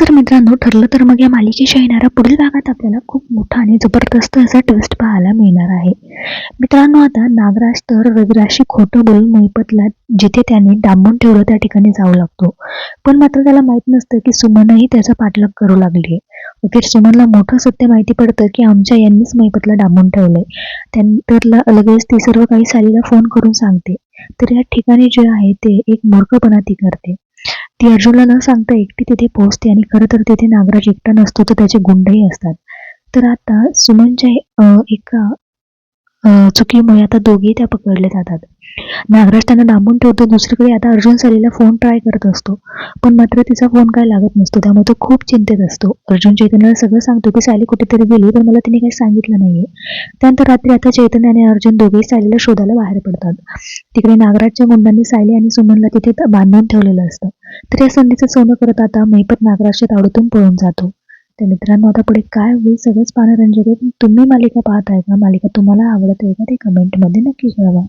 तर मित्रांनो ठरलं तर मग या मालिकेच्या येणाऱ्या पुढील भागात आपल्याला खूप मोठा आणि जबरदस्त असा ट्विस्ट पाहायला मिळणार आहे. मित्रांनो आता नागराज तर रविराजशी खोटं बोलून महिपतला जिथे त्याने डांबून ठेवलं त्या ठिकाणी जाऊ लागतो. पण मात्र त्याला माहीत नसतं की सुमनही त्याचा पाठलाग करू लागली आहे. अखेर सुमनला मोठं सत्य माहिती पडतं की आमच्या यांनीच महिपतला डांबून ठेवलंय. त्यानंतरला ल- लगेच ती सर्व काही सालीला फोन करून सांगते. तर या ठिकाणी जे आहे ते एक मूर्खपणा ती करते. ती अर्जुनला न सांगता एकटी तिथे पोहोचते आणि खरं तर तिथे नागराज एकटा नसतो तर त्याचे गुंडही असतात. तर आता सुमनच्या एका चुकीमुळे आता दोघेही त्या पकडले जातात. नागराज त्यांना डांबून ठेवतो दुसरीकडे आता अर्जुन सलीला फोन ट्राय करत असतो. पण मात्र तिचा फोन काय लागत नसतो त्यामुळे तो खूप चिंतेत असतो. अर्जुन चैतन्याला सगळं सांगतो की साली कुठेतरी गेली पण मला तिने काही सांगितलं नाहीये. त्यानंतर रात्री आता चैतन्य आणि अर्जुन दोघेही सालीला शोधायला बाहेर पडतात. तिकडे नागराजच्या गुंडांनी सायली आणि सुमनला तिथे बांधून ठेवलेलं असतं. तर या संधीचं सोनं करत आता महिपत नागराजच्या तावडीतून पळून जातो. तर मित्रांनो आता पुढे काय होईल? सगळंच पानरंजक आहे तुम्ही मालिका पाहताय का? मालिका तुम्हाला आवडत आहे का? ते कमेंटमध्ये नक्की कळवा.